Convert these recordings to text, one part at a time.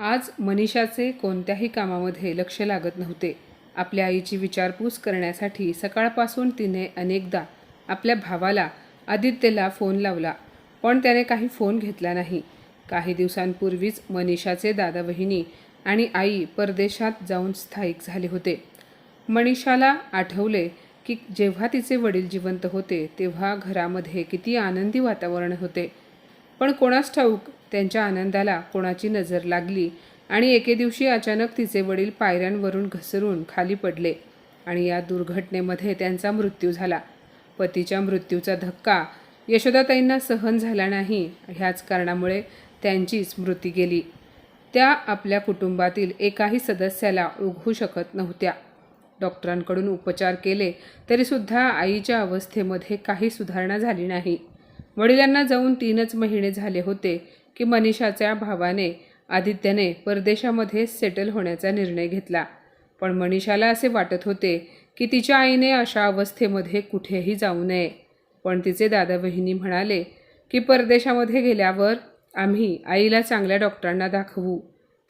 आज मनीषाचे कोणत्याही कामामध्ये लक्ष लागत नव्हते. आपल्या आईची विचारपूस करण्यासाठी सकाळपासून तिने अनेकदा आपल्या भावाला आदित्यला फोन लावला पण त्याने काही फोन घेतला नाही. काही दिवसांपूर्वीच मनीषाचे दादा बहिणी आणि आई परदेशात जाऊन स्थायिक झाले होते. मनीषाला आठवले की जेव्हा तिचे वडील जिवंत होते तेव्हा घरामध्ये किती आनंदी वातावरण होते. पण कोणास ठाऊक त्यांच्या आनंदाला कोणाची नजर लागली आणि एके दिवशी अचानक तिचे वडील पायऱ्यांवरून घसरून खाली पडले आणि या दुर्घटनेमध्ये त्यांचा मृत्यू झाला. पतीच्या मृत्यूचा धक्का यशोदाताईंना सहन झाला नाही ह्याच कारणामुळे त्यांची स्मृती गेली. त्या आपल्या कुटुंबातील एकाही सदस्याला उघू शकत नव्हत्या. डॉक्टरांकडून उपचार केले तरीसुद्धा आईच्या अवस्थेमध्ये काही सुधारणा झाली नाही. वडिलांना जाऊन तीनच महिने झाले होते की मनीषाच्या भावाने आदित्यने परदेशामध्ये सेटल होण्याचा निर्णय घेतला. पण मनीषाला असे वाटत होते की तिच्या आईने अशा अवस्थेमध्ये कुठेही जाऊ नये. पण तिचे दादा बहिणी म्हणाले की परदेशामध्ये गेल्यावर आम्ही आईला चांगल्या डॉक्टरांना दाखवू.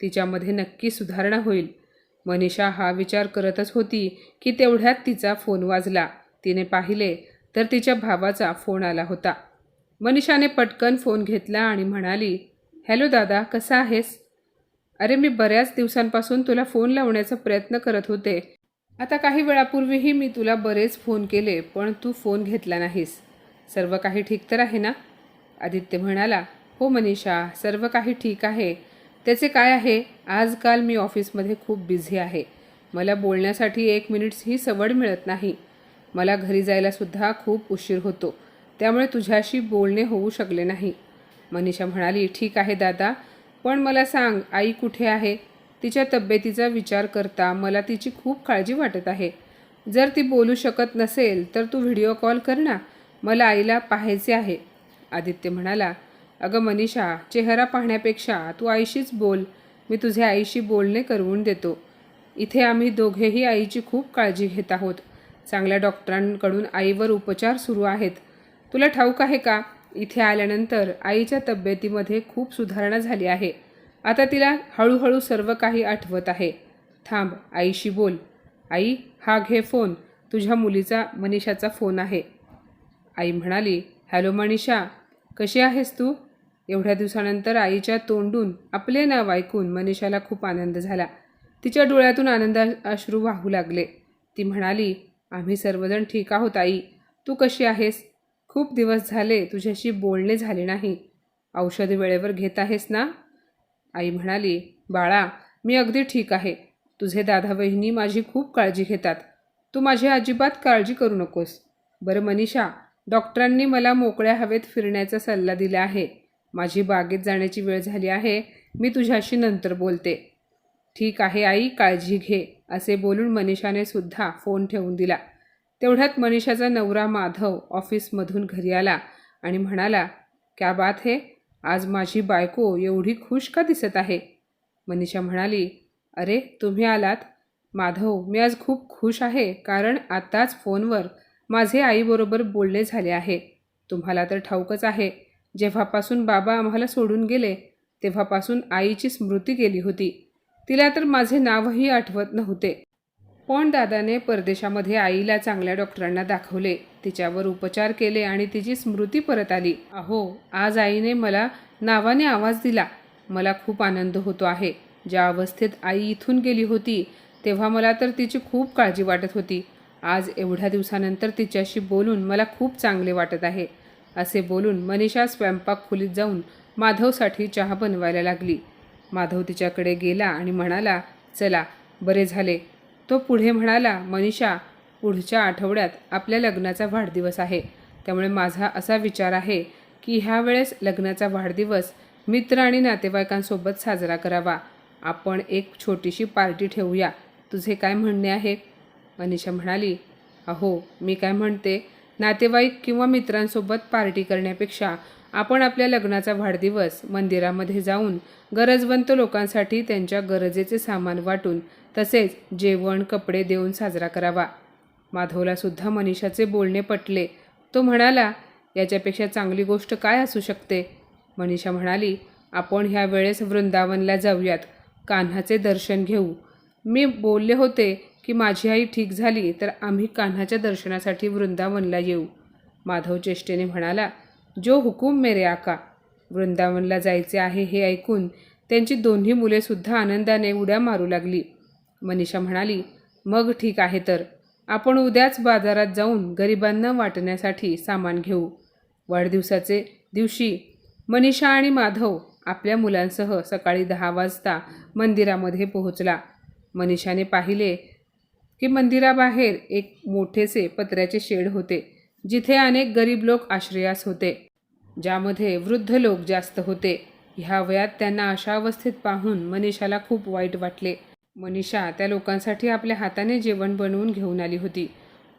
तिच्यामध्ये नक्की सुधारणा होईल. मनीषा हा विचार करतच होती की तेवढ्यात तिचा फोन वाजला. तिने पाहिले तर तिच्या भावाचा फोन आला होता. मनीषाने पटकन फोन घेतला आणि म्हणाली हॅलो दादा कसा आहेस? अरे मी बऱ्याच दिवसांपासून तुला फोन लावण्याचा प्रयत्न करत होते. आता काही वेळापूर्वीही मी तुला बरेच फोन केले पण तू फोन घेतला नाहीस. सर्व काही ठीक तर आहे ना? आदित्य म्हणाला हो मनीषा सर्व काही ठीक आहे. त्याचे काय आहे? आजकाल मी ऑफिसमध्ये खूप बिझी आहे. मला बोलण्यासाठी एक मिनिट्सही सवड मिळत नाही. मला घरी जायलासुद्धा खूप उशीर होतो. त्यामुळे तुझ्याशी बोलणे होऊ शकले नाही. मनीषा म्हणाली ठीक आहे दादा पण मला सांग आई कुठे आहे? तिच्या तब्येतीचा विचार करता मला तिची खूप काळजी वाटत आहे. जर ती बोलू शकत नसेल तर तू व्हिडिओ कॉल कर ना मला आईला पाहायचे आहे. आदित्य म्हणाला अगं मनीषा चेहरा पाहण्यापेक्षा तू आईशीच बोल. मी तुझ्या आईशी बोलणे करवून देतो. इथे आम्ही दोघेही आईची खूप काळजी घेत आहोत. चांगल्या डॉक्टरांकडून आईवर उपचार सुरू आहेत. तुला ठाऊक आहे का? इथे आल्यानंतर आईच्या तब्येतीमध्ये खूप सुधारणा झाली आहे. आता तिला हळूहळू सर्व काही आठवत आहे. थांब आईशी बोल. आई हा घे फोन. तुझ्या मुलीचा मनीषाचा फोन आहे. आई म्हणाली हॅलो मनीषा. कशी आहेस तू? एवढ्या दिवसानंतर आईच्या तोंडून आपले नाव ऐकून मनीषाला खूप आनंद झाला. तिच्या डोळ्यातून आनंद अश्रू वाहू लागले. ती म्हणाली आम्ही सर्वजण ठीक आहोत आई. तू कशी आहेस? खूप दिवस झाले तुझ्याशी बोलणे झाले नाही. औषध वेळेवर घेत आहेस ना? आई म्हणाली बाळा मी अगदी ठीक आहे. तुझे दादा वहिनी माझी खूप काळजी घेतात. तू माझी अजिबात काळजी करू नकोस. बरं मनीषा डॉक्टरांनी मला मोकळ्या हवेत फिरण्याचा सल्ला दिला आहे. माझी बागेत जाण्याची वेळ झाली आहे. मी तुझ्याशी नंतर बोलते. ठीक आहे आई काळजी घे असे बोलून मनीषाने सुद्धा फोन ठेवून दिला. तेवढ्यात मनीषाचा नवरा माधव ऑफिसमधून घरी आला आणि म्हणाला क्या बात हे आज माझी बायको एवढी खुश का दिसत आहे? मनीषा म्हणाली अरे तुम्ही आलात. माधव मी आज खूप खुश आहे कारण आत्ताच फोनवर माझे आईबरोबर बोलणे झाले आहे. तुम्हाला तर ठाऊकच आहे जेव्हापासून बाबा आम्हाला सोडून गेले तेव्हापासून आईची स्मृती गेली होती. तिला तर माझे नावही आठवत नव्हते. पण दादाने परदेशामध्ये आईला चांगल्या डॉक्टरांना दाखवले. तिच्यावर उपचार केले आणि तिची स्मृती परत आली. अहो आज आईने मला नावाने आवाज दिला. मला खूप आनंद होतो आहे. ज्या अवस्थेत आई इथून गेली होती तेव्हा मला तर तिची खूप काळजी वाटत होती. आज एवढ्या दिवसानंतर तिच्याशी बोलून मला खूप चांगले वाटत आहे. असे बोलून मनीषा स्वयंपाक खोलीत जाऊन माधवसाठी चहा बनवायला लागली. माधव तिच्याकडे गेला आणि म्हणाला चला बरे झाले. तो पुढे म्हणाला मनीषा पुढच्या आठवड्यात आपल्या लग्नाचा वाढदिवस आहे. त्यामुळे माझा असा विचार आहे की ह्यावेळेस लग्नाचा वाढदिवस मित्र आणि नातेवाईकांसोबत साजरा करावा. आपण एक छोटीशी पार्टी ठेवूया. तुझे काय म्हणणे आहे? मनीषा म्हणाली अहो मी काय म्हणते? नातेवाईक किंवा मित्रांसोबत पार्टी करण्यापेक्षा आपण आपल्या लग्नाचा वाढदिवस मंदिरामध्ये जाऊन गरजवंत लोकांसाठी त्यांच्या गरजेचे सामान वाटून तसेच जेवण कपडे देऊन साजरा करावा. माधवलासुद्धा मनीषाचे बोलणे पटले. तो म्हणाला याच्यापेक्षा चांगली गोष्ट काय असू शकते? मनीषा म्हणाली आपण ह्या वेळेस वृंदावनला जाऊयात. कान्हाचे दर्शन घेऊ. मी बोलले होते की माझी आई ठीक झाली तर आम्ही कान्हाच्या दर्शनासाठी वृंदावनला येऊ. माधव चेष्टेने म्हणाला जो हुकूम मेरे आका. वृंदावनला जायचे आहे हे ऐकून त्यांची दोन्ही मुलेसुद्धा आनंदाने उड्या मारू लागली. मनीषा म्हणाली मग ठीक आहे तर. आपण उद्याच बाजारात जाऊन गरिबांना वाटण्यासाठी सामान घेऊ. वाढदिवसाचे दिवशी मनीषा आणि माधव आपल्या मुलांसह सकाळी दहा वाजता मंदिरामध्ये पोहोचला. मनीषाने पाहिले की मंदिराबाहेर एक मोठेसे पत्र्याचे शेड होते जिथे अनेक गरीब लोक आश्रयास होते ज्यामध्ये वृद्ध लोक जास्त होते. ह्या वयात त्यांना अशा अवस्थेत पाहून मनीषाला खूप वाईट वाटले. मनीषा त्या लोकांसाठी आपल्या हाताने जेवण बनवून घेऊन आली होती.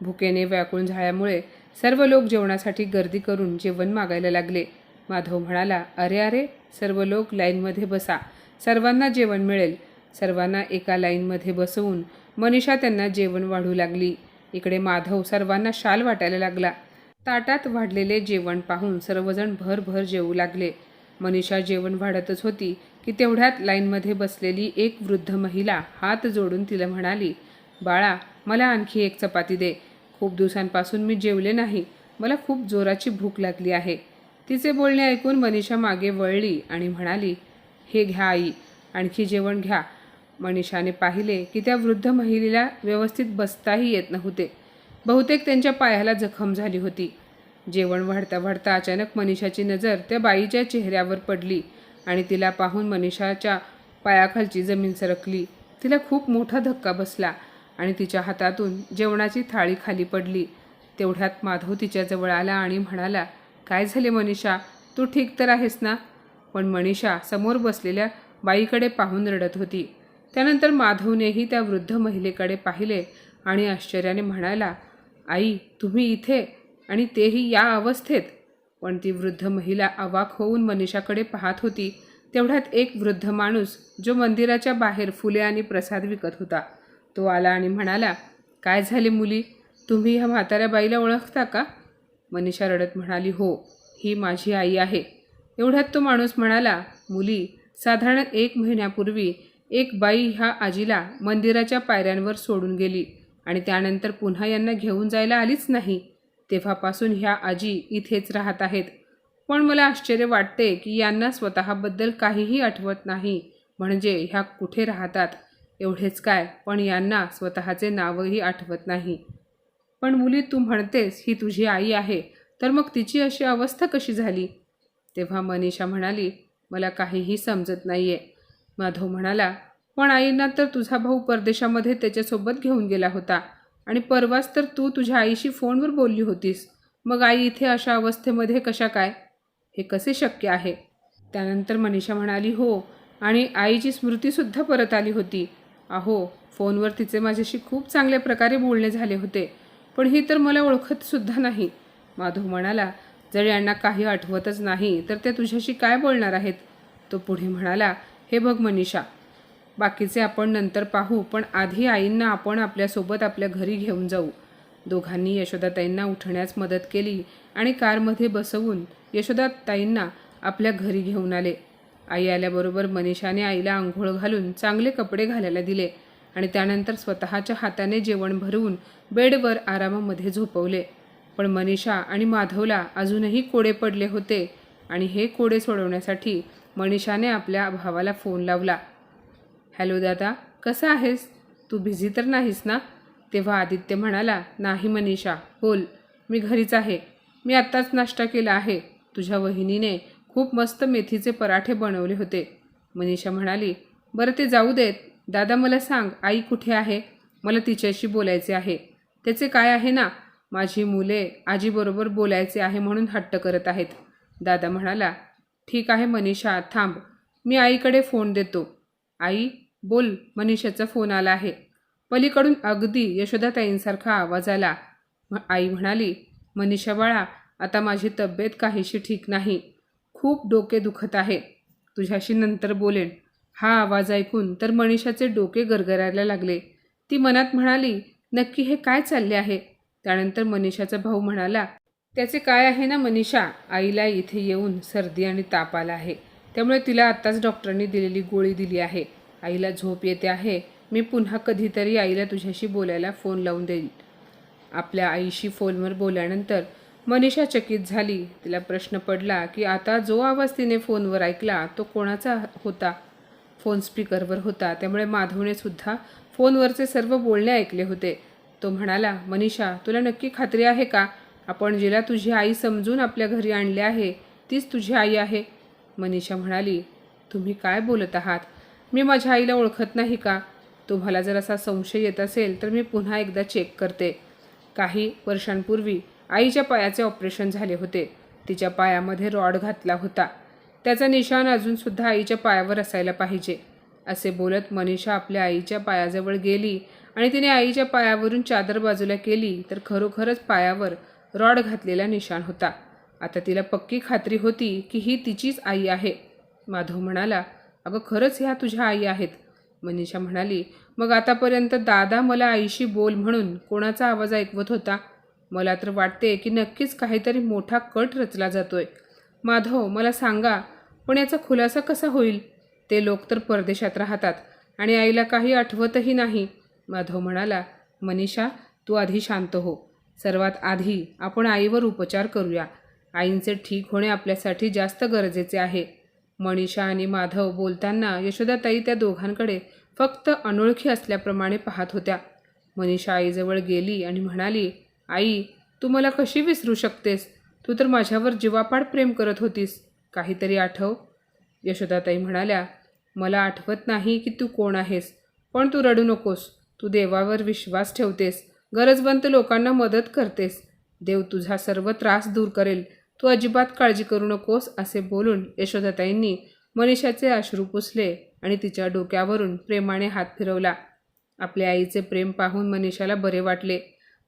भुकेने व्याकुळ झाल्यामुळे सर्व लोक जेवणासाठी गर्दी करून जेवण मागायला लागले. माधव म्हणाला अरे अरे सर्व लोक लाईनमध्ये बसा. सर्वांना जेवण मिळेल. सर्वांना एका लाईनमध्ये बसवून मनीषा त्यांना जेवण वाढू लागली. इकडे माधव सर्वांना शाल वाटायला लागला. ताटात वाढलेले जेवण पाहून सर्वजण भरभर जेवू लागले. मनीषा जेवण वाढतच होती की तेवढ्यात लाईनमध्ये बसलेली एक वृद्ध महिला हात जोडून तिला म्हणाली बाळा मला आणखी एक चपाती दे. खूप दिवसांपासून मी जेवले नाही. मला खूप जोराची भूक लागली आहे. तिचे बोलणे ऐकून मनीषा मागे वळली आणि म्हणाली हे घ्या आई आणखी जेवण घ्या. मनीषाने पाहिले की त्या वृद्ध महिलेला व्यवस्थित बसताही येत नव्हते. बहुतेक त्यांच्या पायाला जखम झाली होती. जेवण वाढता वाढता अचानक मनीषाची नजर त्या बाईच्या चेहऱ्यावर पडली आणि तिला पाहून मनीषाच्या पायाखालची जमीन सरकली. तिला खूप मोठा धक्का बसला आणि तिच्या हातातून जेवणाची थाळी खाली पडली. तेवढ्यात माधव तिच्याजवळ आला आणि म्हणाला काय झाले मनीषा? तू ठीक तर आहेस ना? पण मनीषा समोर बसलेल्या बाईकडे पाहून रडत होती. त्यानंतर माधवनेही त्या वृद्ध महिलेकडे पाहिले आणि आश्चर्याने म्हणाला आई तुम्ही इथे? आणि तेही या अवस्थेत. पण ती वृद्ध महिला अवाक होऊन मनीषाकडे पाहत होती. तेवढ्यात एक वृद्ध माणूस जो मंदिराच्या बाहेर फुले आणि प्रसाद विकत होता. तो आला आणि म्हणाला काय झाले मुली? तुम्ही ह्या म्हाताऱ्या बाईला ओळखता का? मनीषा रडत म्हणाली हो ही माझी आई आहे. एवढ्यात तो माणूस म्हणाला मुली साधारण एक महिन्यापूर्वी एक बाई ह्या आजीला मंदिराच्या पायऱ्यांवर सोडून गेली आणि त्यानंतर पुन्हा यांना घेऊन जायला आलीच नाही. तेव्हापासून ह्या आजी इथेच राहत आहेत. पण मला आश्चर्य वाटते की यांना स्वतःबद्दल काहीही आठवत नाही. म्हणजे ह्या कुठे राहतात? एवढेच काय? पण यांना स्वतःचे नावही आठवत नाही. पण मुली तू म्हणतेस ही तुझी आई आहे. तर मग तिची अशी अवस्था कशी झाली? तेव्हा मनीषा म्हणाली मला काहीही समजत नाही आहे माधव म्हणाला पण आईंना तर तुझा भाऊ परदेशामध्ये त्याच्यासोबत घेऊन गेला होता. आणि परवाच तर तू तुझ्या आईशी फोनवर बोलली होतीस. मग आई इथे अशा अवस्थेमध्ये कशा काय? हे कसे शक्य आहे? त्यानंतर मनीषा म्हणाली हो. आणि आईची स्मृतीसुद्धा परत आली होती. अहो फोनवर तिचे माझ्याशी खूप चांगल्या प्रकारे बोलणे झाले होते पण ही तर मला ओळखतसुद्धा नाही. माधव म्हणाला जर यांना काही आठवतच नाही तर ते तुझ्याशी काय बोलणार आहेत? तो पुढे म्हणाला हे बघ मनीषा बाकीचे आपण नंतर पाहू पण आधी आईंना आपण आपल्यासोबत आपल्या घरी घेऊन जाऊ. दोघांनी यशोदाताईंना उठण्यास मदत केली आणि कारमध्ये बसवून यशोदाताईंना आपल्या घरी घेऊन आले. आई आल्याबरोबर मनीषाने आईला आंघोळ घालून चांगले कपडे घालायला दिले आणि त्यानंतर स्वतःच्या हाताने जेवण भरवून बेडवर आरामामध्ये झोपवले. पण मनीषा आणि माधवला अजूनही कोडे पडले होते आणि हे कोडे सोडवण्यासाठी मनीषाने आपल्या भावाला फोन लावला. हॅलो दादा कसा आहेस? तू बिझी तर नाहीस ना? तेव्हा आदित्य म्हणाला नाही मनीषा बोल. मी घरीच आहे. मी आत्ताच नाश्ता केला आहे. तुझ्या वहिनीने खूप मस्त मेथीचे पराठे बनवले होते. मनीषा म्हणाली बरं ते जाऊ देत. दादा मला सांग आई कुठे आहे? मला तिच्याशी बोलायचे आहे. त्याचे काय आहे ना? माझी मुले आजीबरोबर बोलायचे आहे म्हणून हट्ट करत आहेत. दादा म्हणाला ठीक आहे मनीषा थांब. मी आईकडे फोन देतो. आई बोल मनीषाचा फोन आला आहे. पलीकडून अगदी यशोदाताईंसारखा आवाज आला. आई म्हणाली मनीषा बाळा आता माझी तब्येत काहीशी ठीक नाही. खूप डोके दुखत आहे. तुझ्याशी नंतर बोलेन. हा आवाज ऐकून तर मनीषाचे डोके गरगरायला लागले. ती मनात म्हणाली नक्की हे काय चालले आहे? त्यानंतर मनीषाचा भाऊ म्हणाला त्याचे काय आहे ना मनीषा? आईला इथे येऊन सर्दी आणि ताप आला आहे. त्यामुळे तिला आत्ताच डॉक्टरांनी दिलेली गोळी दिली आहे. आईला झोप येते आहे. मी पुन्हा कधीतरी आईला तुझ्याशी बोलायला फोन लावून देईल आपल्या आईशी फोनवर बोलल्यानंतर मनीषा चकित झाली. तिला प्रश्न पडला की आता जो आवाज तिने फोनवर ऐकला तो कोणाचा होता? फोन स्पीकरवर होता. त्यामुळे माधवने सुद्धा फोनवरचे सर्व बोलणे ऐकले होते. तो म्हणाला मनीषा तुला नक्की खात्री आहे का? आपण जिला तुझी आई समजून आपल्या घरी आणले आहे तीच तुझी आई आहे. मनीषा म्हणाली तुम्ही काय बोलत आहात? मी माझ्या आईला ओळखत नाही का? तुम्हाला जर असा संशय येत असेल तर मी पुन्हा एकदा चेक करते. काही वर्षांपूर्वी आईच्या पायाचे ऑपरेशन झाले होते. तिच्या पायामध्ये रॉड घातला होता. त्याचा निशाण अजूनसुद्धा आईच्या पायावर असायला पाहिजे. असे बोलत मनीषा आपल्या आईच्या पायाजवळ गेली आणि तिने आईच्या पायावरून चादर बाजूला केली तर खरोखरच पायावर रॉड घातलेला निशाण होता. आता तिला पक्की खात्री होती की ही तिचीच आई आहे. माधव म्हणाला अगं खरंच ह्या तुझ्या आई आहेत. मनीषा म्हणाली मग आतापर्यंत दादा मला आईशी बोल म्हणून कोणाचा आवाज ऐकवत होता? मला तर वाटते की नक्कीच काहीतरी मोठा कट रचला जातोय. माधव मला सांगा पण याचा खुलासा कसा होईल? ते लोक तर परदेशात राहतात आणि आईला काही आठवतही नाही. माधव म्हणाला मनीषा तू आधी शांत हो. सर्वात आधी आपण आईवर उपचार करूया. आईंचे ठीक होणे आपल्यासाठी जास्त गरजेचे आहे. मनीषा आणि माधव बोलताना यशोदाताई त्या दोघांकडे फक्त अनोळखी असल्याप्रमाणे पाहत होत्या. मनीषा आईजवळ गेली आणि म्हणाली आई तू मला कशी विसरू शकतेस? तू तर माझ्यावर जीवापाड प्रेम करत होतीस. काहीतरी आठव. यशोदाताई म्हणाल्या मला आठवत नाही की तू कोण आहेस पण तू रडू नकोस. तू देवावर विश्वास ठेवतेस. गरजवंत लोकांना मदत करतेस. देव तुझा सर्व त्रास दूर करेल. तू अजिबात काळजी करू नकोस असे बोलून यशोदाताईंनी मनीषाचे अश्रू पुसले आणि तिच्या डोक्यावरून प्रेमाने हात फिरवला. आपल्या आईचे प्रेम पाहून मनीषाला बरे वाटले.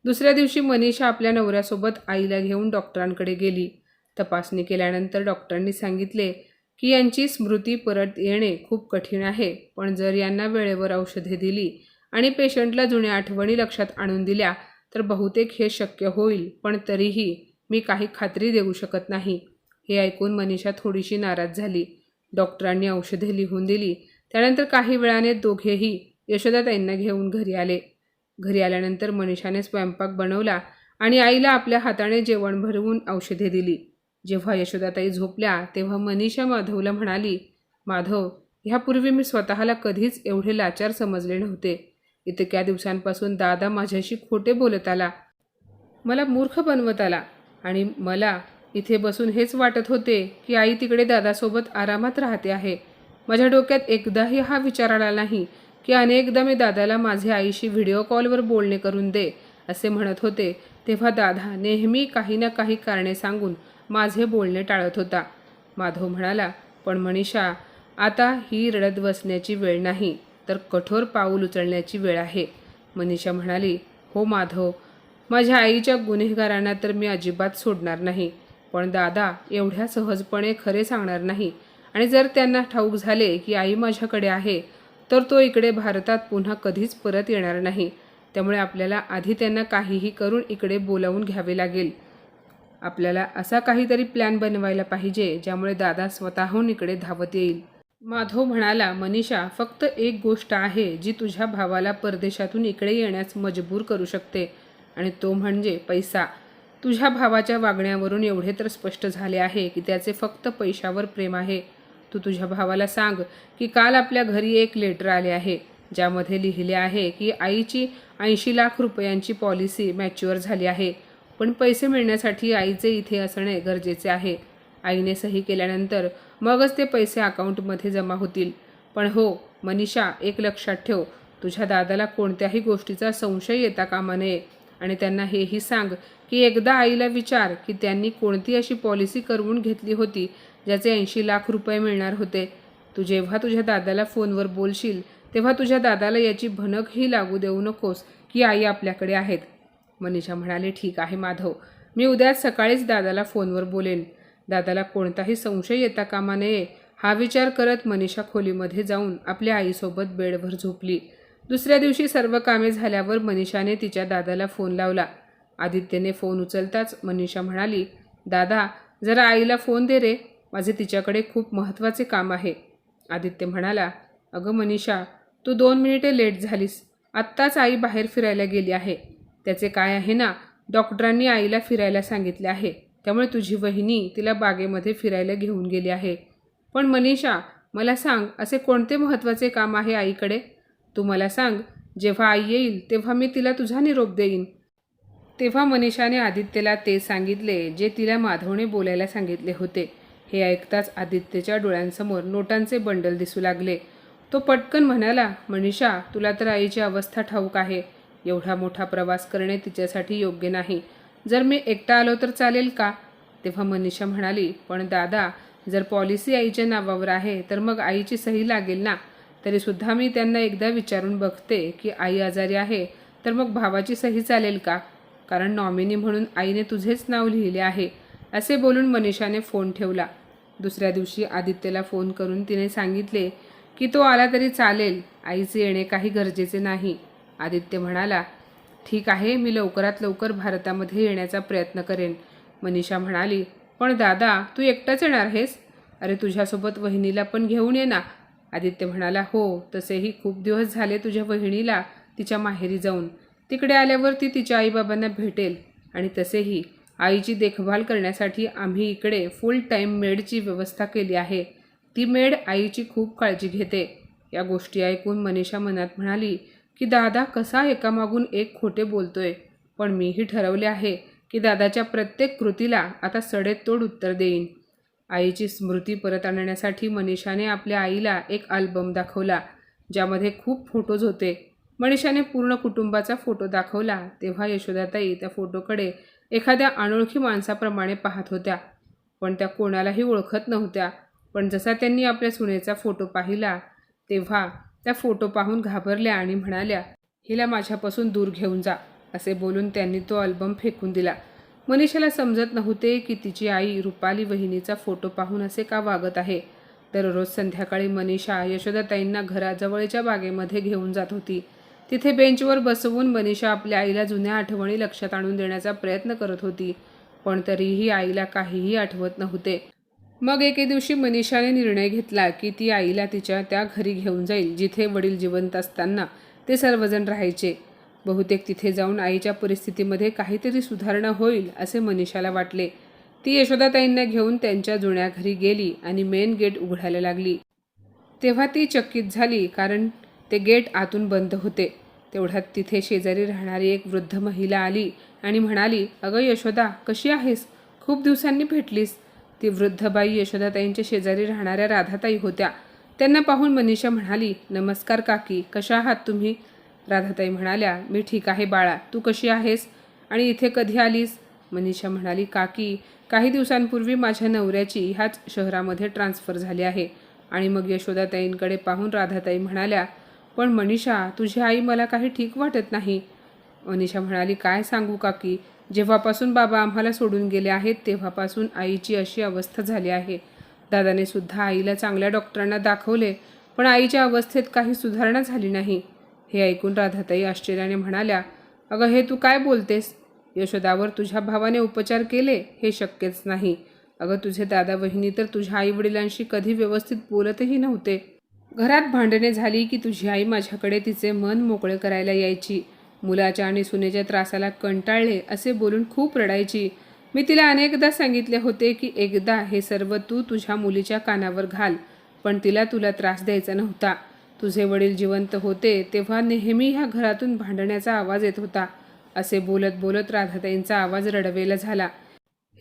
दुसऱ्या दिवशी मनीषा आपल्या नवऱ्यासोबत आईला घेऊन डॉक्टरांकडे गेली. तपासणी केल्यानंतर डॉक्टरांनी सांगितले की यांची स्मृती परत येणे खूप कठीण आहे पण जर यांना वेळेवर औषधे दिली आणि पेशंटला जुन्या आठवणी लक्षात आणून दिल्या तर बहुतेक हे शक्य होईल पण तरीही मी काही खात्री देऊ शकत नाही. हे ऐकून मनीषा थोडीशी नाराज झाली. डॉक्टरांनी औषधे लिहून दिली. त्यानंतर काही वेळाने दोघेही यशोदाताईंना घेऊन घरी आले. घरी आल्यानंतर मनीषाने स्वयंपाक बनवला आणि आईला आपल्या हाताने जेवण भरवून औषधे दिली. जेव्हा यशोदाताई झोपल्या तेव्हा मनीषा माधवला म्हणाली माधव ह्यापूर्वी मी स्वतःला कधीच एवढे लाचार समजले नव्हते. इतक्या दिवसांपासून दादा माझ्याशी खोटे बोलत आला. मला मूर्ख बनवत आला. आणि मला इथे बसून हेच वाटत होते की आई तिकडे दादासोबत आरामात राहते आहे. माझ्या डोक्यात एकदाही हा विचार आला नाही की अनेकदा मी दादाला माझ्या आईशी व्हिडिओ कॉलवर बोलणे करून दे असे म्हणत होते. तेव्हा दादा नेहमी काही ना काही कारणे सांगून माझे बोलणे टाळत होता. माधव म्हणाला पण मनीषा आता ही रडत बसण्याची वेळ नाही तर कठोर पाऊल उचलण्याची वेळ आहे. मनीषा म्हणाली हो माधव माझ्या आईच्या गुन्हेगारांना तर मी अजिबात सोडणार नाही. पण दादा एवढ्या सहजपणे खरे सांगणार नाही. आणि जर त्यांना ठाऊक झाले की आई माझ्याकडे आहे तर तो इकडे भारतात पुन्हा कधीच परत येणार नाही. त्यामुळे आपल्याला आधी त्यांना काहीही करून इकडे बोलावून घ्यावे लागेल. आपल्याला असा काहीतरी प्लॅन बनवायला पाहिजे ज्यामुळे दादा स्वतःहून इकडे धावत येईल. माधव म्हणाला मनीषा फक्त एक गोष्ट आहे जी तुझ्या भावाला परदेशातून इकडे येण्यास मजबूर करू शकते. आणि तो म्हणजे पैसा. तुझ्या भावाच्या वागण्यावरून एवढे तर स्पष्ट झाले आहे की त्याचे फक्त पैशावर प्रेम आहे. तू तुझ्या भावाला सांग की काल आपल्या घरी एक लेटर आले आहे ज्यामध्ये लिहिले आहे की आईची ऐंशी लाख रुपयांची पॉलिसी मॅच्युअर झाली आहे पण पैसे मिळण्यासाठी आईचे इथे असणे गरजेचे आहे. आईने सही केल्यानंतर मगच ते पैसे अकाउंटमध्ये जमा होतील. पण हो मनीषा एक लक्षात ठेव तुझ्या दादाला कोणत्याही गोष्टीचा संशय येता कामा नये. आणि त्यांना हेही सांग की एकदा आईला विचार की त्यांनी कोणती अशी पॉलिसी करवून घेतली होती ज्याचे ऐंशी लाख रुपये मिळणार होते. तू जेव्हा तुझ्या दादाला फोनवर बोलशील तेव्हा तुझ्या दादाला याची भनकही लागू देऊ नकोस की आई आपल्याकडे आहेत. मनीषा म्हणाले ठीक आहे माधव मी उद्या सकाळीच दादाला फोनवर बोलेन. दादाला कोणताही संशय येता कामा नये. हा विचार करत मनीषा खोलीमध्ये जाऊन आपल्या आईसोबत बेडवर झोपली. दुसऱ्या दिवशी सर्व कामे झाल्यावर मनीषाने तिच्या दादाला फोन लावला. आदित्यने फोन उचलताच मनीषा म्हणाली दादा जरा आईला फोन दे रे. माझे तिच्याकडे खूप महत्त्वाचे काम आहे. आदित्य म्हणाला अगं मनीषा तू दोन मिनिटे लेट झालीस. आत्ताच आई बाहेर फिरायला गेली आहे. त्याचे काय आहे ना डॉक्टरांनी आईला फिरायला सांगितले आहे. त्यामुळे तुझी वहिनी तिला बागेमध्ये फिरायला घेऊन गेली आहे. पण मनीषा मला सांग असे कोणते महत्त्वाचे काम आहे आईकडे? तू मला सांग जेव्हा आई येईल तेव्हा मी तिला तुझा निरोप देईन. तेव्हा मनीषाने आदित्यला ते सांगितले जे तिला माधवने बोलायला सांगितले होते. हे ऐकताच आदित्यच्या डोळ्यांसमोर नोटांचे बंडल दिसू लागले. तो पटकन म्हणाला मनीषा तुला तर आईची अवस्था ठाऊक आहे. एवढा मोठा प्रवास करणे तिच्यासाठी योग्य नाही. जर मी एकटा आलो तर चालेल का? तेव्हा मनीषा म्हणाली पण दादा जर पॉलिसी आईच्या नावावर आहे तर मग आईची सही लागेल ना? तरीसुद्धा मी त्यांना एकदा विचारून बघते की आई आजारी आहे तर मग भावाची सही चालेल का? कारण नॉमिनी म्हणून आईने तुझेच नाव लिहिले आहे असे बोलून मनीषाने फोन ठेवला. दुसऱ्या दिवशी आदित्यला फोन करून तिने सांगितले की तो आला तरी चालेल आईचे येणे काही गरजेचे नाही. आदित्य म्हणाला ठीक आहे मी लवकरात लवकर भारतामध्ये येण्याचा प्रयत्न करेन. मनीषा म्हणाली पण दादा तू एकटाच येणार आहेस? अरे तुझ्यासोबत वहिनीला पण घेऊन ये ना आदित्य म्हणाला हो तसेही खूप दिवस झाले तुझ्या वहिनीला तिच्या माहेरी जाऊन. तिकडे आल्यावर ती तिच्या आईबाबांना भेटेल आणि तसेही. आईची देखभाल करण्यासाठी आम्ही इकडे फुल टाईम मेडची व्यवस्था केली आहे. ती मेड आईची खूप काळजी घेते. या गोष्टी ऐकून मनीषा मनात म्हणाली की दादा कसा एकामागून एक खोटे बोलतोय. पण मीही ठरवले आहे की दादाच्या प्रत्येक कृतीला आता सडेतोड उत्तर देईन. आईची स्मृती परत आणण्यासाठी मनीषाने आपल्या आईला एक अल्बम दाखवला ज्यामध्ये खूप फोटोज होते. मनीषाने पूर्ण कुटुंबाचा फोटो दाखवला तेव्हा यशोदाताई त्या फोटोकडे एखाद्या अनोळखी माणसाप्रमाणे पाहत होत्या. पण त्या कोणालाही ओळखत नव्हत्या. पण जसा त्यांनी आपल्या सुनेचा फोटो पाहिला तेव्हा त्या फोटो पाहून घाबरल्या आणि म्हणाल्या हिला माझ्यापासून दूर घेऊन जा असे बोलून त्यांनी तो अल्बम फेकून दिला. मनीषाला समजत नव्हते की तिची आई रुपाली वहिनीचा फोटो पाहून असे का वागत आहे. दररोज संध्याकाळी मनीषा यशोदाताईंना घराजवळच्या बागेमध्ये घेऊन जात होती. तिथे बेंचवर बसवून मनीषा आपल्या आईला जुन्या आठवणी लक्षात आणून देण्याचा प्रयत्न करत होती पण तरीही आईला काहीही आठवत नव्हते. मग एके दिवशी मनीषाने निर्णय घेतला की ती आईला तिच्या त्या घरी घेऊन जाईल जिथे वडील जिवंत असताना ते सर्वजण राहायचे. बहुतेक तिथे जाऊन आईच्या परिस्थितीमध्ये काहीतरी सुधारणा होईल असे मनीषाला वाटले. ती यशोदाताईंना घेऊन त्यांच्या जुन्या घरी गेली आणि मेन गेट उघडायला लागली. तेव्हा ती चकित झाली कारण ते गेट आतून बंद होते. तेवढ्यात तिथे शेजारी राहणारी एक वृद्ध महिला आली आणि म्हणाली अगं यशोदा कशी आहेस? खूप दिवसांनी भेटलीस. ती वृद्ध बाई यशोदाताईंच्या शेजारी राहणाऱ्या राधाताई होत्या. त्यांना पाहून मनीषा म्हणाली नमस्कार काकी कशा आहात तुम्ही? राधाताई म्हणाल्या मी ठीक आहे बाळा तू कशी आहेस? आणि इथे कधी आलीस? मनीषा म्हणाली काकी काही दिवसांपूर्वी माझ्या नवऱ्याची ह्याच शहरामध्ये ट्रान्स्फर झाली आहे. आणि मग यशोदाताईंकडे पाहून राधाताई म्हणाल्या पण मनीषा तुझी आई मला काही ठीक वाटत नाही. मनीषा म्हणाली काय सांगू काकी जेव्हापासून बाबा आम्हाला सोडून गेले आहेत तेव्हापासून आईची अशी अवस्था झाली आहे. दादाने सुद्धा आईला चांगल्या डॉक्टरांना दाखवले पण आईच्या अवस्थेत काही सुधारणा झाली नाही. हे ऐकून राधाताई आश्चर्याने म्हणाल्या अगं हे तू काय बोलतेस? यशोदावर तुझ्या भावाने उपचार केले? हे शक्यच नाही. अगं तुझे दादा वहिनी तर तुझ्या आईवडिलांशी कधी व्यवस्थित बोलतही नव्हते. घरात भांडणे झाली की तुझी आई माझ्याकडे तिचे मन मोकळे करायला यायची. मुलाच्या आणि सुनेच्या त्रासाला कंटाळले असे बोलून खूप रडायची. मी तिला अनेकदा सांगितले होते की एकदा हे सर्व तू तुझ्या मुलीच्या कानावर घाल पण तिला तुला त्रास द्यायचा नव्हता. तुझे वडील जिवंत होते तेव्हा नेहमी ह्या घरातून भांडण्याचा आवाज येत होता. असे बोलत बोलत राधाताईंचा आवाज रडवेला झाला.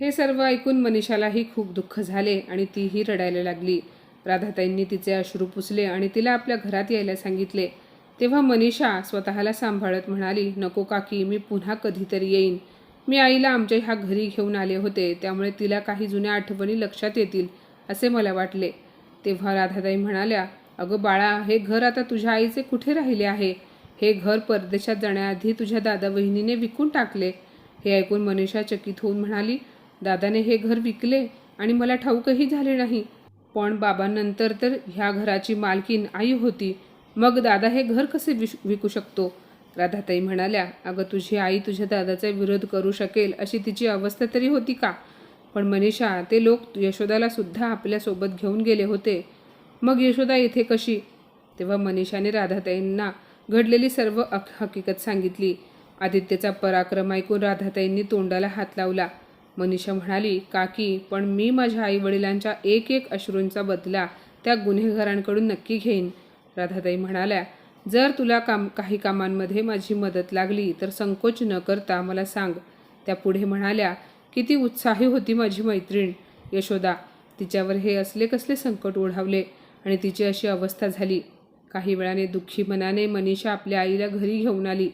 हे सर्व ऐकून मनीषालाही खूप दुःख झाले आणि तीही रडायला लागली. राधाताईंनी तिचे अश्रू पुसले आणि तिला आपल्या घरात यायला सांगितले. तेव्हा मनीषा स्वतःला सांभाळत म्हणाली नको काकी मी पुन्हा कधीतरी येईन. मी आईला आमच्या ह्या घरी घेऊन आले होते त्यामुळे तिला काही जुन्या आठवणी लक्षात येतील असे मला वाटले. तेव्हा राधाताई म्हणाल्या अगं बाळा हे घर आता तुझ्या आईचे कुठे राहिले आहे? हे घर परदेशात जाण्याआधी तुझ्या दादा वहिनीने विकून टाकले. हे ऐकून मनीषा चकित होऊन म्हणाली दादाने हे घर विकले आणि मला ठाऊकही झाले नाही. पण बाबांनंतर तर ह्या घराची मालकीन आई होती. मग दादा हे घर कसे विश विकू शकतो? राधाताई म्हणाल्या अगं तुझी आई तुझ्या दादाचा विरोध करू शकेल अशी तिची अवस्था तरी होती का? पण मनीषा ते लोक यशोदाला सुद्धा आपल्यासोबत घेऊन गेले होते. मग यशोदा इथे कशी? तेव्हा मनीषाने राधाताईंना घडलेली सर्व अक हकीकत सांगितली. आदित्यचा पराक्रम ऐकून राधाताईंनी तोंडाला हात लावला. मनीषा म्हणाली काकी पण मी माझ्या आईवडिलांच्या एक एक अश्रूंचा बदला त्या गुन्हेगारांकडून नक्की घेईन. राधाताई म्हणाल्या जर तुला काम काही कामांमध्ये माझी मदत लागली तर संकोच न करता मला सांग. त्या पुढे म्हणाल्या किती उत्साही होती माझी मैत्रीण यशोदा. तिच्यावर हे असले कसले संकट ओढावले. आणि तिची अशी अवस्था झाली. काही वेळाने दुःखी मनाने मनीषा आपल्या आईला घरी घेऊन आली.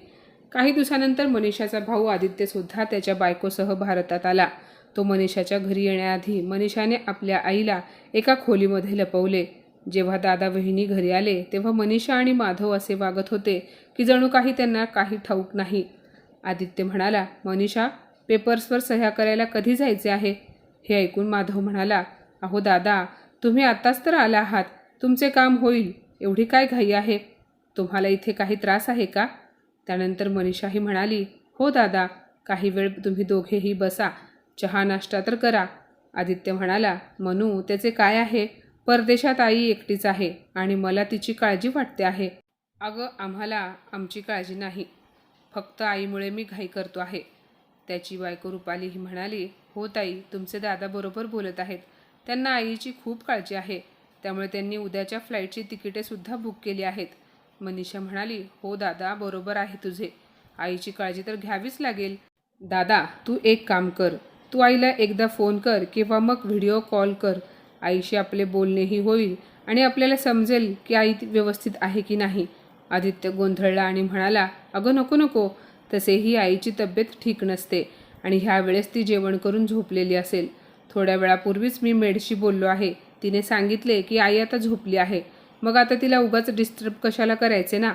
काही दिवसानंतर मनीषाचा भाऊ आदित्यसुद्धा त्याच्या बायकोसह भारतात आला. तो मनीषाच्या घरी येण्याआधी मनीषाने आपल्या आईला एका खोलीमध्ये लपवले. जेव्हा दादा वहिनी घरी आले तेव्हा मनीषा आणि माधव असे वागत होते की जणू काही त्यांना काही ठाऊक नाही. आदित्य म्हणाला मनीषा पेपर्सवर सह्या करायला कधी जायचे आहे? हे ऐकून माधव म्हणाला अहो दादा तुम्ही आत्ताच तर आला आहात. तुमचे काम होईल एवढी काय घाई आहे? तुम्हाला इथे काही त्रास आहे का? त्यानंतर मनीषाही म्हणाली हो दादा काही वेळ तुम्ही दोघेही बसा चहा नाश्ता तर करा. आदित्य म्हणाला मनू त्याचे काय आहे? परदेशात आई एकटीच आहे आणि मला तिची काळजी वाटते आहे. अगं आम्हाला आमची काळजी नाही. फक्त आईमुळे मी घाई करतो आहे. त्याची बायको रुपाली ही म्हणाली हो ताई तुमचे दादा बरोबर बोलत आहेत. त्यांना आईची खूप काळजी आहे. त्यामुळे त्यांनी उद्याच्या फ्लाईटची तिकिटेसुद्धा बुक केली आहेत. मनीषा म्हणाली हो दादा बरोबर आहे तुझे. आईची काळजी तर घ्यावीच लागेल. दादा तू एक काम कर. तू आईला एकदा फोन कर किंवा मग व्हिडिओ कॉल कर. आईशी आपले बोलणेही होईल आणि आपल्याला समजेल की आई व्यवस्थित आहे की नाही. आदित्य गोंधळला आणि म्हणाला अगं नको नको. तसेही आईची तब्येत ठीक नसते आणि ह्यावेळेस ती जेवण करून झोपलेली असेल. थोड्या वेळापूर्वीच मी मेडशी बोललो आहे. तिने सांगितले की आई आता झोपली आहे. मग आता तिला उगाच डिस्टर्ब कशाला करायचे ना?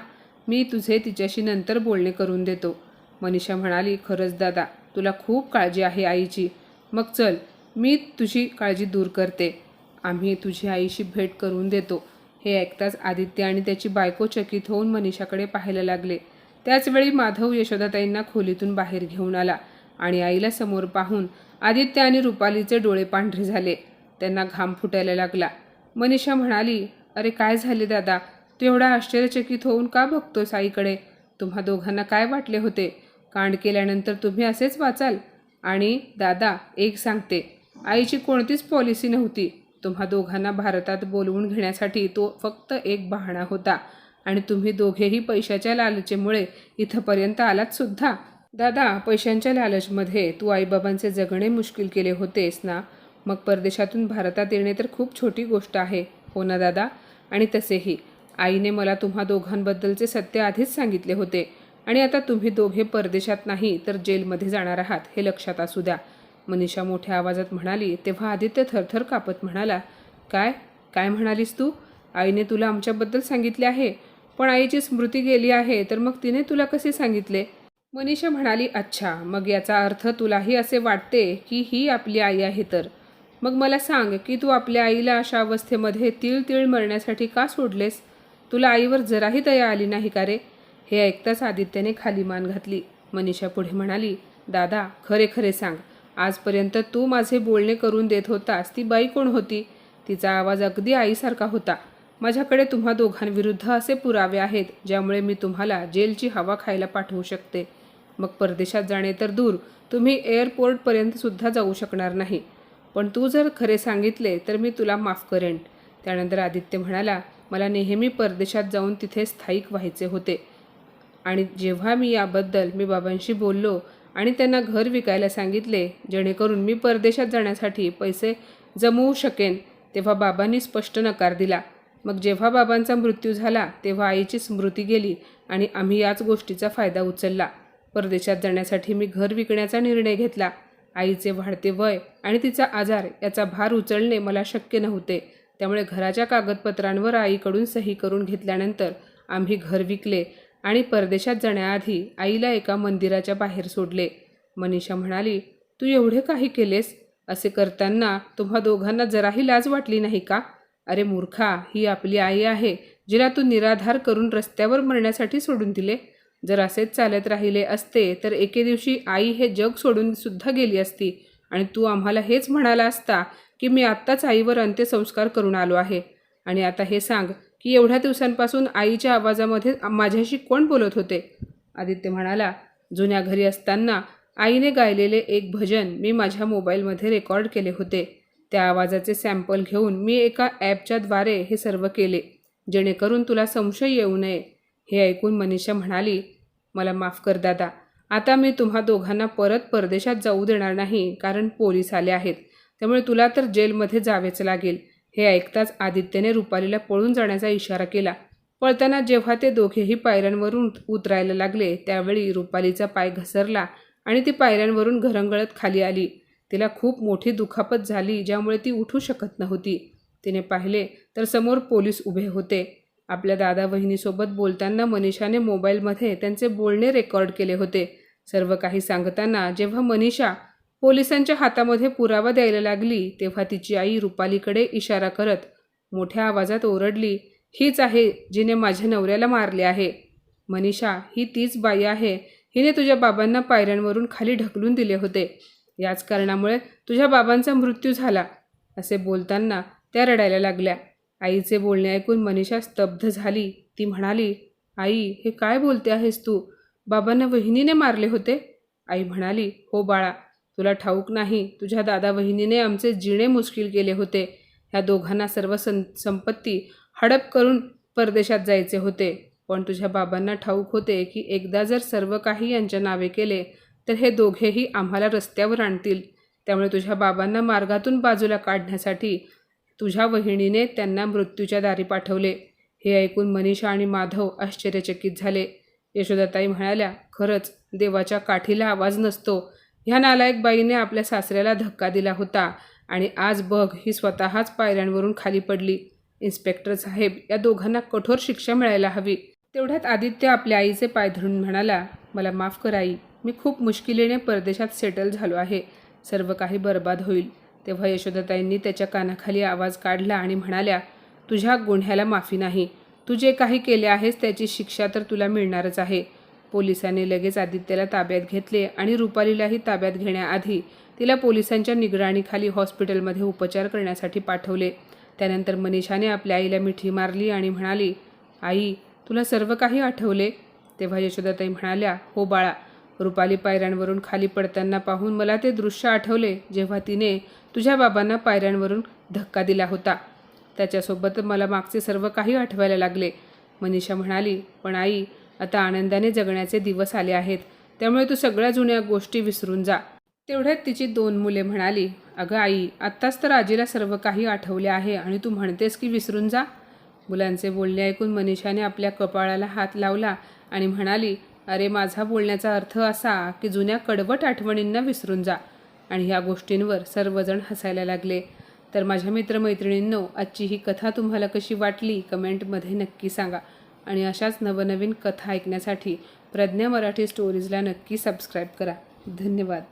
मी तुझे तिच्याशी नंतर बोलणे करून देतो. मनीषा म्हणाली खरंच दादा तुला खूप काळजी आहे आईची. मग चल मी तुझी काळजी दूर करते. आम्ही तुझी आईशी भेट करून देतो. हे ऐकताच आदित्य आणि त्याची बायको चकित होऊन मनीषाकडे पाहायला लागले. त्याचवेळी माधव यशोदाताईंना खोलीतून बाहेर घेऊन आला आणि आईला समोर पाहून आदित्य आणि रुपालीचे डोळे पांढरे झाले. त्यांना घाम फुटायला लागला. मनीषा म्हणाली अरे काय झाले दादा? तू एवढा आश्चर्यचकित होऊन का बघतोस आईकडे? तुम्हा दोघांना काय वाटले होते? कांड केल्यानंतर तुम्ही असेच वाचाल. आणि दादा एक सांगते. आईची कोणतीच पॉलिसी नव्हती. तुम्हा दोघांना भारतात बोलवून घेण्यासाठी तो फक्त एक बहाणा होता. आणि तुम्ही दोघेही पैशाच्या लालचेमुळे इथंपर्यंत आलात सुद्धा. दादा पैशांच्या लालचमध्ये तू आईबाबांचे जगणे मुश्किल केले होतेस ना? मग परदेशातून भारतात येणे तर खूप छोटी गोष्ट आहे हो ना दादा? आणि तसेही. आईने मला तुम्हा दोघांबद्दलचे सत्य आधीच सांगितले होते. आणि आता तुम्ही दोघे परदेशात नाही तर जेलमध्ये जाणार आहात हे लक्षात असू द्या. मनीषा मोठ्या आवाजात म्हणाली तेव्हा आदित्य थरथर कापत म्हणाला काय? काय म्हणालीस तू? आईने तुला आमच्याबद्दल सांगितले आहे. पण आईची स्मृती गेली आहे तर मग तिने तुला कसे सांगितले? मनीषा म्हणाली अच्छा मग याचा अर्थ तुलाही असे वाटते की ही आपली आई आहे तर? मग मला सांग की तू आपल्या आईला अशा अवस्थेमध्ये तिळ तिळ मरण्यासाठी का सोडलेस? तुला आईवर जराही दया आली नाही का रे? हे ऐकताच आदित्याने खाली मान घातली. मनीषा पुढे म्हणाली दादा खरे खरे सांग. आजपर्यंत तू माझे बोलणे करून देत होतास ती बाई कोण होती? तिचा आवाज अगदी आईसारखा होता. माझ्याकडे तुम्हा दोघांविरुद्ध असे पुरावे आहेत ज्यामुळे मी तुम्हाला जेलची हवा खायला पाठवू शकते. मग परदेशात जाणे तर दूर. तुम्ही एअरपोर्टपर्यंत सुद्धा जाऊ शकणार नाही. पण तू जर खरे सांगितले तर मी तुला माफ करेन. त्यानंतर आदित्य म्हणाला मला नेहमी परदेशात जाऊन तिथे स्थायिक व्हायचे होते. आणि जेव्हा मी याबद्दल मी बाबांशी बोललो आणि त्यांना घर विकायला सांगितले जेणेकरून मी परदेशात जाण्यासाठी पैसे जमवू शकेन तेव्हा बाबांनी स्पष्ट नकार दिला. मग जेव्हा बाबांचा मृत्यू झाला तेव्हा आईची स्मृती गेली आणि आम्ही याच गोष्टीचा फायदा उचलला. परदेशात जाण्यासाठी मी घर विकण्याचा निर्णय घेतला. आईचे वाढते वय आणि तिचा आजार याचा भार उचलणे मला शक्य नव्हते. त्यामुळे घराच्या कागदपत्रांवर आईकडून सही करून घेतल्यानंतर आम्ही घर विकले आणि परदेशात जाण्याआधी आईला एका मंदिराच्या बाहेर सोडले. मनीषा म्हणाली तू एवढे काही केलेस? असे करताना तुम्हा दोघांना जराही लाज वाटली नाही का? अरे मूर्खा ही आपली आई आहे जिला तू निराधार करून रस्त्यावर मरण्यासाठी सोडून दिले. जर असेच चालत राहिले असते तर एके दिवशी आई हे जग सोडून सुद्धा गेली असती. आणि तू आम्हाला हेच म्हणाला असता की मी आत्ताच आईवर अंत्यसंस्कार करून आलो आहे. आणि आता हे सांग की एवढ्या दिवसांपासून आईच्या आवाजामध्ये माझ्याशी कोण बोलत होते? आदित्य म्हणाला जुन्या घरी असताना आईने गायलेले एक भजन मी माझ्या मोबाईलमध्ये रेकॉर्ड केले होते. त्या आवाजाचे सॅम्पल घेऊन मी एका ॲपच्याद्वारे हे सर्व केले जेणेकरून तुला संशय येऊ नये. हे ऐकून मनीषा म्हणाली मला माफ कर दादा. आता मी तुम्हा दोघांना परत परदेशात जाऊ देणार नाही कारण पोलीस आले आहेत. त्यामुळे तुला तर जेलमध्ये जावेच लागेल. हे ऐकताच आदित्यने रुपालीला पळून जाण्याचा इशारा केला. पळताना जेव्हा ते दोघेही पायऱ्यांवरून उतरायला लागले त्यावेळी रुपालीचा पाय घसरला आणि ती पायऱ्यांवरून घरंगळत खाली आली. तिला खूप मोठी दुखापत झाली ज्यामुळे ती उठू शकत नव्हती. तिने पाहिले तर समोर पोलीस उभे होते. आपल्या दादा वहिनीसोबत बोलताना मनीषाने मोबाईलमध्ये त्यांचे बोलणे रेकॉर्ड केले होते. सर्व काही सांगताना जेव्हा मनीषा पोलिसांच्या हातामध्ये पुरावा द्यायला लागली तेव्हा तिची आई रुपालीकडे इशारा करत मोठ्या आवाजात ओरडली हीच आहे जिने माझ्या नवऱ्याला मारले आहे. मनीषा ही तीच बाई आहे. हिने तुझ्या बाबांना पायऱ्यांवरून खाली ढकलून दिले होते. याच कारणामुळे तुझ्या बाबांचा मृत्यू झाला असे बोलताना त्या रडायला लागल्या. आईचे बोलणे ऐकून मनीषा स्तब्ध झाली. ती म्हणाली आई हे काय बोलते आहेस तू? बाबांना वहिनीने मारले होते. आई म्हणाली हो बाळा तुला ठाऊक नाही. तुझ्या दादा वहिनीने आमचे जिणे मुश्किल केले होते. ह्या दोघांना सर्व सं संपत्ती हडप करून परदेशात जायचे होते. पण तुझ्या बाबांना ठाऊक होते की एकदा जर सर्व काही यांच्या नावे केले तर हे दोघेही आम्हाला रस्त्यावर आणतील. त्यामुळे तुझ्या बाबांना मार्गातून बाजूला काढण्यासाठी तुझ्या वहिनीने त्यांना मृत्यूच्या दारी पाठवले. हे ऐकून मनीषा आणि माधव आश्चर्यचकित झाले. यशोदाताई म्हणाल्या खरंच देवाच्या काठीला आवाज नसतो. ह्या नालायक बाईने आपल्या सासऱ्याला धक्का दिला होता आणि आज बघ ही स्वतःच पायऱ्यांवरून खाली पडली. इन्स्पेक्टर साहेब या दोघांना कठोर शिक्षा मिळायला हवी. तेवढ्यात आदित्य आपल्या आईचे पाय धरून म्हणाला मला माफ कर आई मी खूप मुश्किलीने परदेशात सेटल झालो आहे. सर्व काही बर्बाद होईल. तेव्हा यशोदाताईंनी त्याच्या कानाखाली आवाज काढला आणि म्हणाल्या तुझ्या गुन्ह्याला माफी नाही. तू जे काही केले आहेस त्याची शिक्षा तर तुला मिळणारच आहे. पोलिसांनी लगेच आदित्यला ताब्यात घेतले आणि रुपालीलाही ताब्यात घेण्याआधी तिला पोलिसांच्या निगराणीखाली हॉस्पिटलमध्ये उपचार करण्यासाठी पाठवले. त्यानंतर मनीषाने आपल्या आईला मिठी मारली आणि म्हणाली आई तुला सर्व काही आठवले? तेव्हा यशोदाताई म्हणाल्या हो बाळा रुपाली पायऱ्यांवरून खाली पडताना पाहून मला ते दृश्य आठवले जेव्हा तिने तुझ्या बाबांना पायऱ्यांवरून धक्का दिला होता. त्याच्यासोबत मला मागचे सर्व काही आठवायला लागले. मनीषा म्हणाली पण आई आता आनंदाने जगण्याचे दिवस आले आहेत. त्यामुळे तू सगळ्या जुन्या गोष्टी विसरून जा. तेवढ्यात तिची दोन मुले म्हणाली अगं आई आत्ताच तर आजीला सर्व काही आठवले आहे आणि तू म्हणतेस की विसरून जा. मुलांचे बोलणे ऐकून मनीषाने आपल्या कपाळाला हात लावला आणि म्हणाली अरे माझा बोलण्याचा अर्थ असा की जुन्या कडवट आठवणींना विसरून जा. आणि ह्या गोष्टींवर सर्वजण हसायला लागले. तर माझ्या मित्रमैत्रिणींनो आजची ही कथा तुम्हाला कशी वाटली कमेंटमध्ये नक्की सांगा. आणि अशाच नवनवीन कथा ऐकण्यासाठी प्रज्ञा मराठी स्टोरीजला नक्की सबस्क्राईब करा. धन्यवाद.